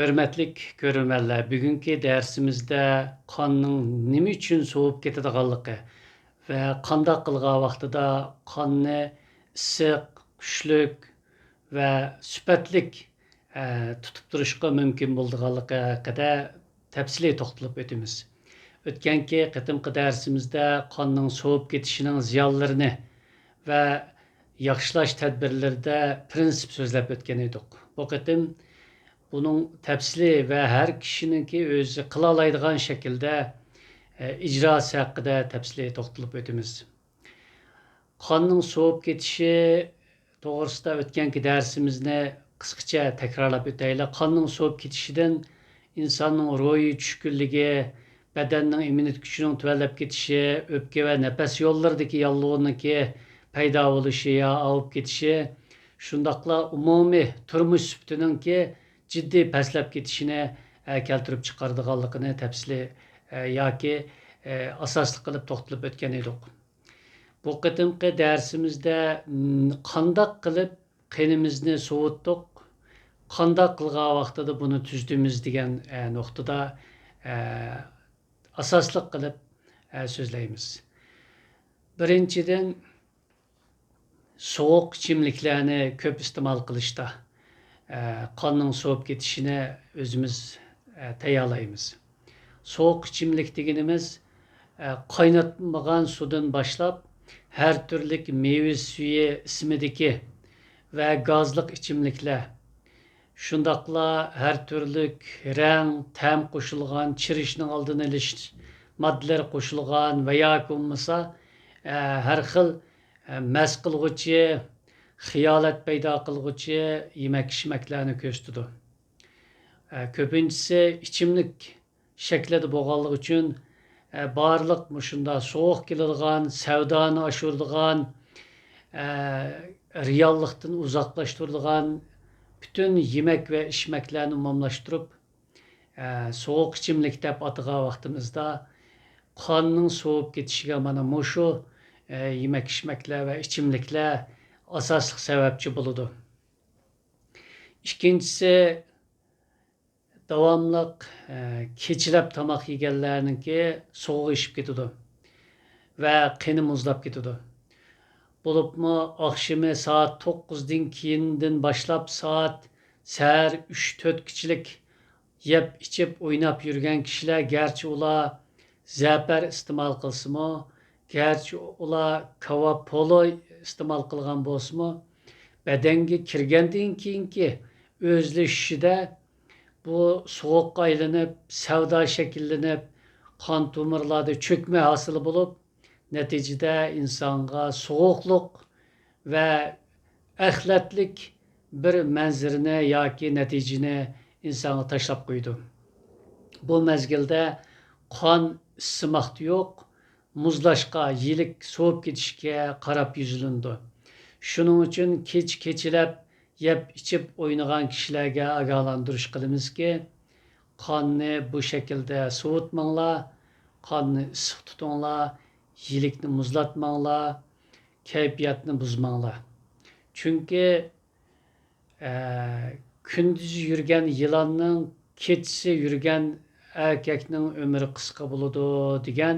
Hürmetlik görülmeler, bugünkü dersimizde kanın nimi için soğup ketediğanlığı ve kanda kılga vaxtıda kanını sık, güçlük ve süpetlik e, tutup duruşka mümkün bulduğalığı kadar tepsili toxtılıp ötümüz. Ötkenki qıtımqı dersimizde kanın soğup ketişinin ziyallarını ve yaxşılaş tədbirlərdə prinsip sözləb ötken idik. Bu qıtım bunun təfsili və hər kişininki özü qıla alaydigan şəkildə e, icrası haqqında təfsili toxtulub ötümüz. Qanın soğub getişi toğrusida ötkenki dərsimizni qısqaça təkrarlab ötəylə. Qanın soğub getişidən insanın ruhi çüküllüğü, bədənin immunit gücünün tüvəlləb getişi, öpkə və nəfəs yollarındakı yallıqınınki payda oluşu ya avıb getişi, şundaqla umumi turmuş sübtününki ki jiddiy pastlab ketishini e, keltirib chiqardiganligini tafsili e, yoki e, asosli qilib to'xtalib o'tgan edik bu qitimqi darsimizda qandoq qilib qinimizni sovutdiq qandoq qilgan vaqtida buni tuzdimiz degan nuqtada asosli qilib so'zlaymiz birinchidan sovuq ichimliklarni ko'p iste'mol qilishda qonning sovib ketishini o'zimiz tayyorlaymiz sovuq ichimlik deganimiz qaynatmagan sudan boshlab har turlik meva suyi ismidagi va gazliq ichimliklar shundoqla har turlik rang tam qo'shilgan chirishning oldini olish moddalar qo'shilgan va yoki bo'lmasa har xil qilg'uvchi xiyolat paydo qilg'uchi yemak ichmaklarni ko'rsatadi ko'pinchisi ichimlik shaklida bo'lganligi uchun barliq mushunda sovuq keladigan savdoni oshiradigan reallikdan uzoqlashtiradigan butun yemak va ichmaklarni umumlashtirib sovuq ichimlik deb atagan vaqtimizda qonning sovib ketishiga mana mushu yemak ichmaklar va ichimliklar asaslık sebepçi buludu. İkincisi davamlıq e, keçirəb tamaq yegənlərninki soğuq işib getidu və qeni muzlab getidu. Bulubmu akşamı saat 9'dan keyindən başlap saat səhər 3-4 kişilik yep içip oynap yürüyen kişiler gerçi ula zəpər istimal qılsımı, gerçi ula kava polo iste'mol qilgan bo'lsinmi badanga kirgandan keyingi o'zlashishida bu sovuqqa aylanib savdo shakllanib qon tomirlarda cho'kma hosil bo'lib natijada insonga sovuqliq va axlatlik bir manzirini yoki natijani insonga tashlab qo'ydi bu mezgilda qon isimoqda yo'q muzlashqa yilik sovib ketishga qarab yuzilindi shuning uchun kech kechilab yeb ichib o'ynagan kishilarga ogohlantirish qilamizki qonni bu shaklda sovutmanglar qonni issiq tutinglar yilikni muzlatmanglar kayfiyatni buzmanglar chunki e, kunduzi yurgan yilonning kechisi yurgan erkakning umri qisqa bo'ladi degan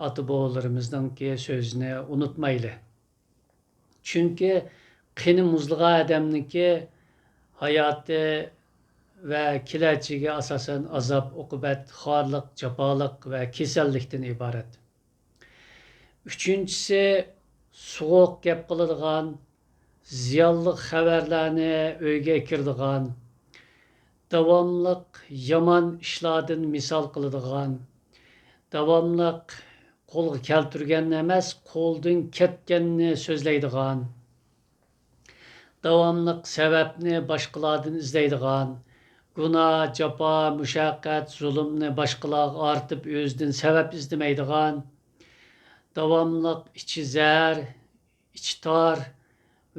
ata bobolarımızdaki sözünü unutmaylı. Çünkü qini muzluğa adamniki hayatı ve kilerçigi asasen azap, okubet, xarlık, capalık ve kesellikten ibaret. Üçüncüsü soğuk gep kıladigan, ziyonli xabarlarni uyga kirdigan, davomliq yomon ishlardan misol qiladigan, davomliq qo'lga keltirgan emas qo'ldan ketganni so'zlaydigan davomliq sababni boshqalardan izlaydigan gunoh jafo mushaqqat zulmni boshqalarga ortib o'zidan sabab izlamaydigan davomliq ichi zar ichi tor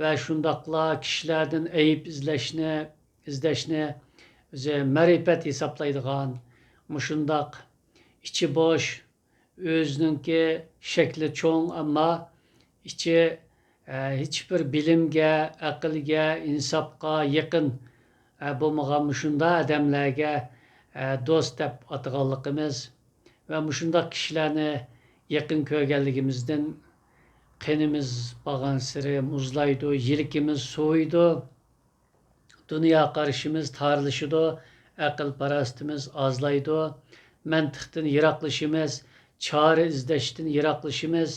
va shundoqla kishilardan ayb izlashni izlashni o'zi ma'rifat hisoblaydigan mushundoq ichi bo'sh özününki şekli çoğun ama içi e, hiçbir bilimge, akılge, insapqa yakın e, bo'lmagan mushunda odamlarga e, do'st deb ataganligimiz va mushundoq kishilarni yaqin ko'rganligimizdan qinimiz borgan siri muzlaydi yilikimiz soviydi dunyo qarashimiz tarilishidi aql parastimiz ozlaydi mantiqdan yiroqlashimiz chora izlashdan yiroqlashimiz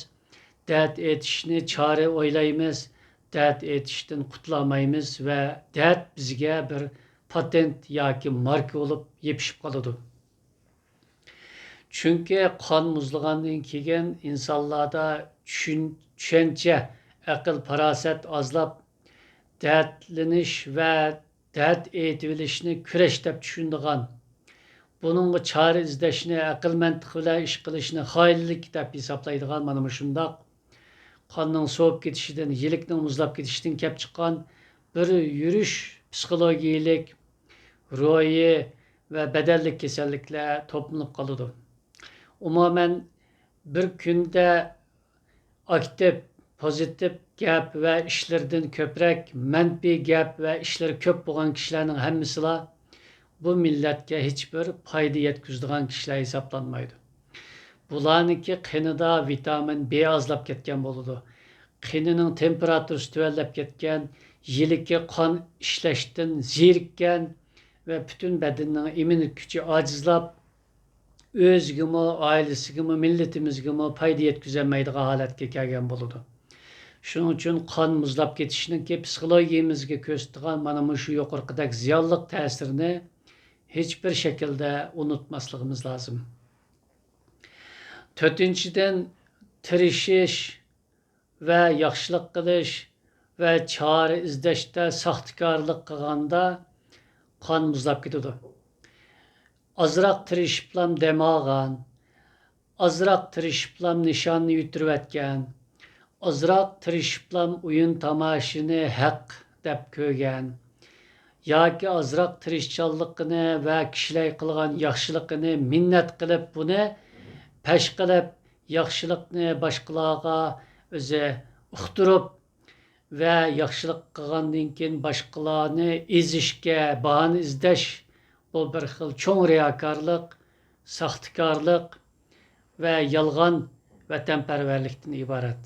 dard etishni chora o'ylaymiz dard etishdan qutulamaymiz va dard bizga bir patent yoki marka bo'lib yepishib qoladi chunki qon muzlagandan keyin insonlarda tushuncha aql farosat ozlab dardlanish va dard aytivilishni kurash deb tushundigan chora izlashni aql mantiq bilan ish qilishni xoyillik deb hisoblaydigan mana shundoq qonning sovib ketishidan yilikning muzlab ketishidan kelib chiqqan bir yurish psixologiyalik ro'yi va badallik kasalliklar to'planib qoladi umuman bir kunda aktiv pozitiv gap va ishlardan ko'proq manfiy gap va ishlari ko'p bo'lgan kishilarning hammasilar bu millatga hech bir foyda yetkazadigan kishilar hisoblanmaydi bularniki qinida vitamin b ozlab ketgan bo'ladi qinining temperaturasi tuvallab ketgan yiliki qon ishlashdan zerikkan va butun badanning immunitet kuchi ojizlab o'zigimi oilasigimi millatimizgimi foyda yetkazolmaydigan holatga kelgan bo'ladi shuning uchun qon muzlab ketishniki psixologiyamizga ko'rsatgan mana shu yuqorqidek ziyonli ta'sirini hech bir shaklda unutmasligimiz lozim to'rtinchidan tirishish va yaxshilik qilish va chora izlashda soxtakorlik qilganda qon muzlab ketadi ozroq tirishiblam demog'an ozroq tirishiblam nishonni yutirayotgan ozroq tirishiblam o'yin tomoshini haq deb ko'rgan yoki ozroq tirishchanligini va kishilar qilgan yaxshiligini minnat qilib buni pash qilib yaxshilikni boshqalarga o'zi uqtirib va yaxshilik qilgandan keyin boshqalarni ezishga bahona izlash bu bir xil cho'ng riyokorlik soxtakorlik va yolg'on vatanparvarlikdan iborat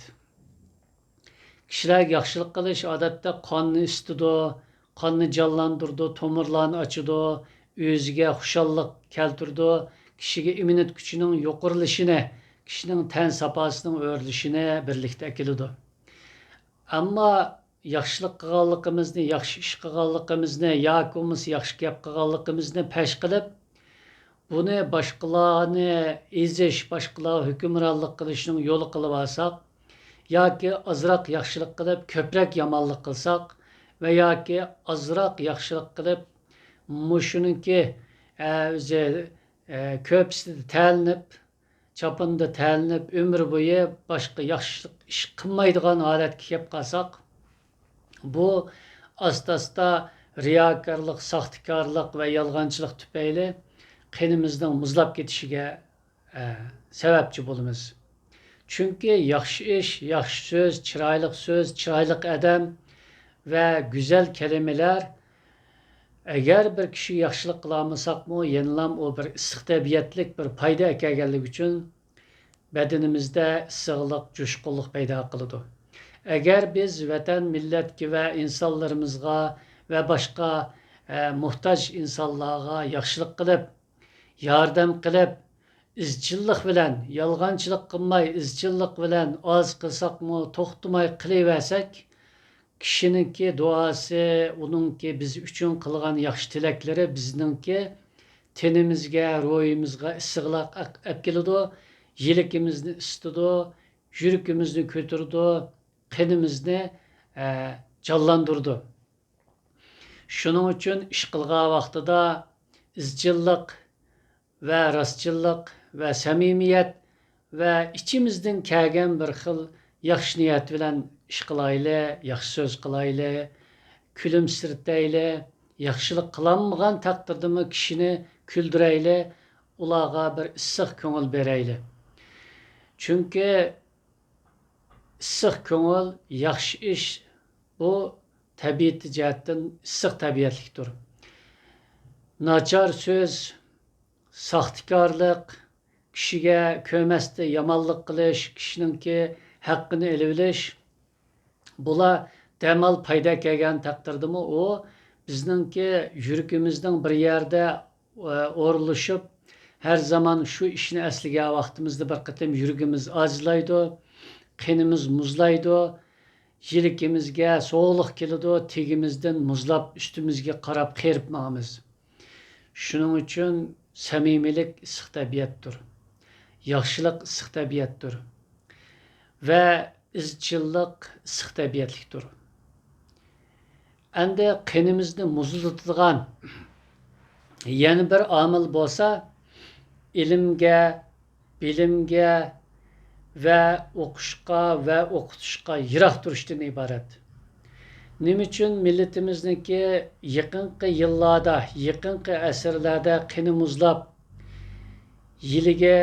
kishilarga yaxshilik qilish odatda qonni isitidi qonni jonlantirdi tomirlarni ochidi o'ziga xushallik keltirdi kishiga immunitet kuchining yuqorilishini kishining tan safosining o'rilishini birlikda keladi ammo yaxshilik qilganligimizni yaxshi ish qilganligimizni yoki bo'lmasa yaxshi gap qilganligimizni pash qilib buni boshqalarni ezish boshqalar hukmronlik qilishning yo'li qilib olsak yoki ozroq yaxshilik qilib ko'proq yomonlik qilsak va yoki ozroq yaxshilik qilib mushuniki e, o'zi e, ko'pisida talinib chopinda talinib umr bo'yi boshqa yaxshi ish qilmaydigan holatga kelib qolsak bu asta asta riyokorlik soxtakorlik va yolg'onchilik tufayli qinimizning muzlab ketishiga e, sababchi bo'lamiz chunki yaxshi ish yaxshi so'z chiroyli so'z chiroyli odam va go'zal kalimalar agar bir kishi yaxshilik qilolmasakmi yenilam u bir issiq tabiatlik bir foyda kelganligi uchun badanimizda issiqlik jo'shqinlik paydo qiladi agar biz vatan millatga va insonlarimizga va boshqa e, muhtoj insonlarga yaxshilik qilib yordam qilib izchillik bilan yolg'onchilik qilmay izchillik bilan oz qilsakmi to'xtamay qilaversak kishiniki duosi uningki biz uchun qilgan yaxshi tilaklari bizningki tenimizga ro'yimizga issiqlik olib keladi yiligimizni isitadi yuragimizni ko'tardi qinimizni e, jonlantirdi shuning uchun ish qilgan vaqtida izchillik va rostchillik va samimiyat va ichimizdan kelgan bir xil yaxshi niyat bilan ish qilayli yaxshi so'z qilayli kulimsirtayli yaxshilik qilolmagan taqdirdami kishini kuldirayli ularga bir issiq ko'ngil berayli chunki issiq ko'ngil yaxshi ish bu tabiati jihatdan issiq tabiatlikdir nachar söz, saxtikarlık, kişiге kömesde yamanlık qilish, kishininki haqqini elivilish, bular demal payda kelgan taqdirdimi u? Bizningki yuragimizning bir yerda e, o'rlashib her zaman shu ishni eslagan vaqtimizda bir qatim yuragimiz ojizlaydi qinimiz muzlaydi yelkimizga sovuqlik keladi tegimizdan muzlab ustimizga qarab qerib mamiz shuning uchun samimiylik issiq tabiatdir yaxshilik issiq tabiatdir. Va izchillik issiq tabiatlikdir endi qinimizni muzlatadigan yana bir omil bo'lsa ilmga bilimga va o'qishga va o'qitishga yiroq turishdan iborat nima uchun millatimizniki yaqinqi yillarda yaqinqi asrlarda qini muzlab yiliga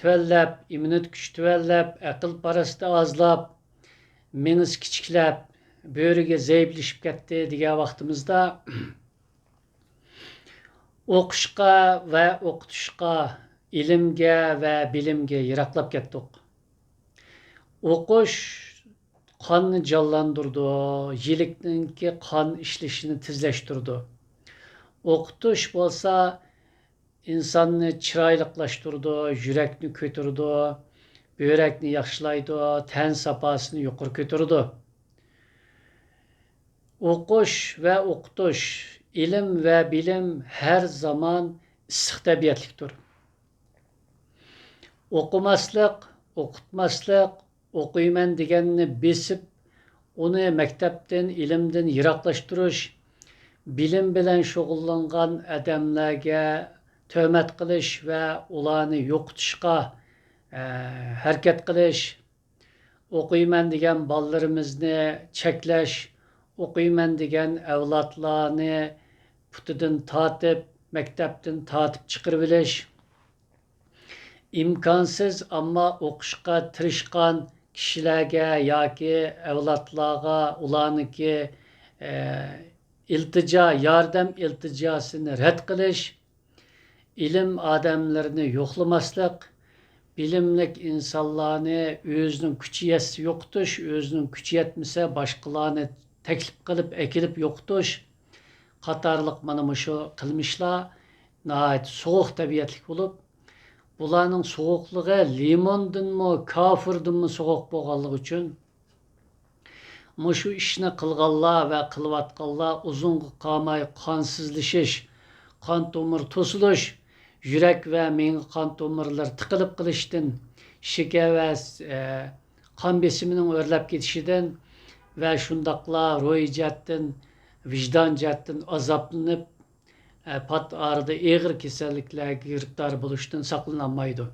tuvallab immunit kuch tuvallab aql parasti ozlab mengiz kichiklab bo'riga zaiflashib ketdi degan vaqtimizda o'qishga va o'qitishga ilmga va bilimga yiroqlab ketdik. O'qish qonni jonlantirdi yilikninki qon ishlashini tezlashtirdi o'qitish bo'lsa insonni chiroyliqlashtirdi yurakni ko'tardi buyrakni yaxshilaydi tan safosini yuqori ko'tardi o'qish va o'qitish ilm va bilim har zamon issiq tabiatlikdir o'qimaslik o'qitmaslik o'qiyman deganni besib uni maktabdan ilmdan yiroqlashtirish bilim bilan shug'ullangan odamlarga tuhmat qilish va ularni yo'qotishga e, harakat qilish o'qiyman degan bolalarimizni cheklash o'qiyman degan avlodlarni putidan tortib maktabdan tortib chiqarib olish imkonsiz ammo o'qishga tirishgan kishilarga yoki avlodlarga ularniki e, iltijo yordam iltijosini rad qilish ilm odamlarini yo'qlamaslik bilimlik insonlarni o'zining kuchi yetsa yo'qotish o'zining kuchi yetmasa boshqalarni taklif qilib akilib yo'qotish qatorliq mana shu qilmishlar nihoyat sovuq tabiatlik bo'lib bularning sovuqligi limondinmi kofirdinmi sovuq bo'lganligi uchun shu ishni qilganlar va qilayotganlar uzunga qolmay qonsizlashish qon tomir to'silish yurak va menga qon tomirlar tiqilib qilishdan shakar va e, qon besimining o'rlab ketishidan va shundoqla ro'y jihatdan vijdon jihatdan azoblanib e, pat orada og'ir kasalliklarga giriftor bo'lishdan saqlanolmaydi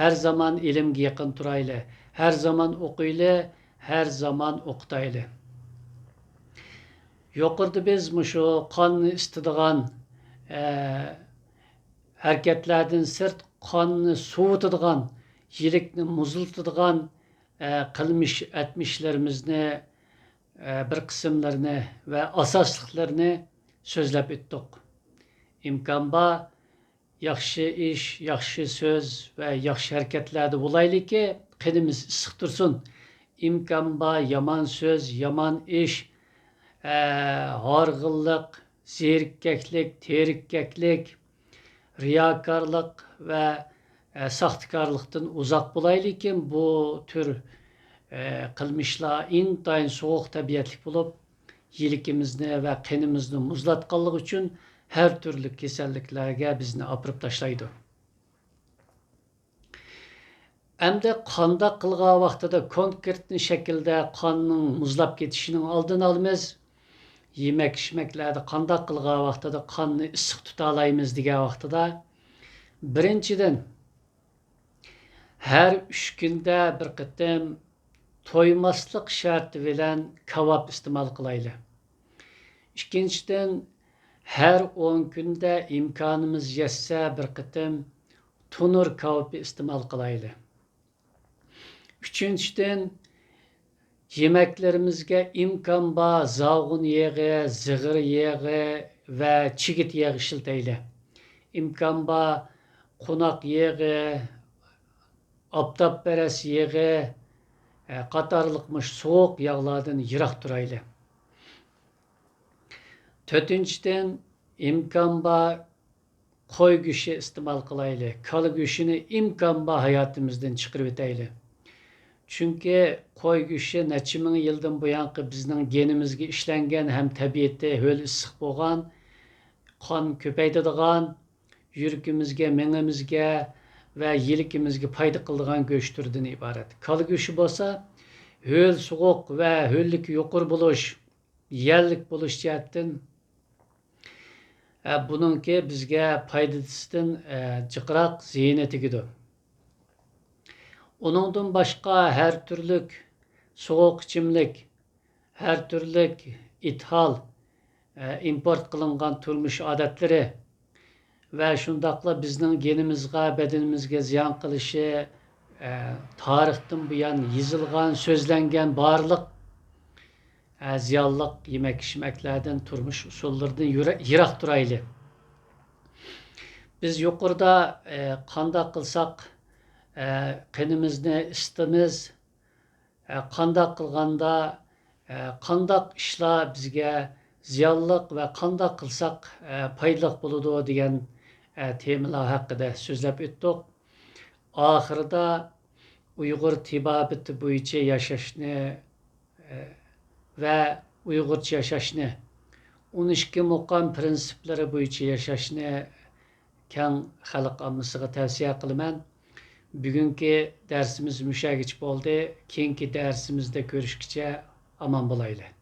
har zamon ilmga yaqin turayli har zamon o'qiyli har zamon o'qitayli yuqorida biz shu qonni istadigan e, harakatlardan sirt qonni sovutadigan yilikni muzlatadigan e, qilmish atmishlarimizni bir qismlarini va asosliqlarini so'zlab o'tdik imkon bor yaxshi ish yaxshi so'z va yaxshi harakatlarda bo'laylikki qinimiz issiq tursin imkon bor yomon so'z yomon ish horg'inlik zerikkaklik terikkaklik riyokorlik va saxtikorlikdan uzoq bo'laylikin bu tür e, qilmishlar intayin sovuq tabiatlik bo'lib yilikimizni va qinimizni muzlatganligi uchun har turli kasalliklarga bizni opirib tashlaydi endi qandoq qilgan vaqtida konkretni shaklda qonning muzlab ketishining oldini olamiz yemak ichmaklarda qandoq qilgan vaqtida qonni issiq tuta olamiz degan vaqtida birinchidan har uch kunda bir qatim to'ymaslik sharti bilan kavob iste'mol qilayli ikkinchidan har o'n kunda imkonimiz yetsa bir qatim tunur kavobi iste'mol qilayli uchinchidan yeməklarimizga imkon bor zavg'un yog'i zig'ir yog'i ve çigit yeği işilteyli. İmkan ba konak yeği, aptap beres yeği, e, qatarlıkmış soğuk yağlardan yırak duraylı. Tötünçten imkan ba koy güçü istimal kılaylı. Kalı güçünü imkan ba hayatımızdan çıkırıp eteyli. Çünkü koy güçü neçe ming yıldan buyanqı bizning genimizga ishlangan ham tabiatda ho'l issiq bo'lgan qon ko'paytiradigan yuragimizga mingimizga va yelkimizga foyda qiladigan go'sht turidan iborat kala go'shti bo'lsa ho'l sovuq va ho'llik yuqori bo'lish yallik bo'lish jihatdan e, buningki bizga foydasidan e, jiqroq ziyni tegidi Onundan başka her türlük soğuk içimlik, her türlük ithal, e, import kılıngan turmuş adetleri ve şundakla bizning genimizga, bedenimizga ziyan kılışı, e, tarixten bu yan yazılgan, sözlengen barlık e, ziyallık yemek içmeklerden turmuş usullerden yirak duraylı. Biz yukarıda e, kanda kılsak, e, qanimizni istimiz e, qandaq qilganda e, qandaq ishlar bizga ziyonliq va qandaq qilsak e, foydali bo'ladi degan e, temalar haqida so'zlab o'tdik oxirida uyg'ur tibobati bo'yicha yashashni e, va uyg'urcha yashashni o'n ikki muqom prinsiplari bo'yicha yashashni keng xalq ommasiga tavsiya qilaman Bugünkü dersimiz müşagiç oldu. Keyinki dersimizde görüşkice aman bulaylı.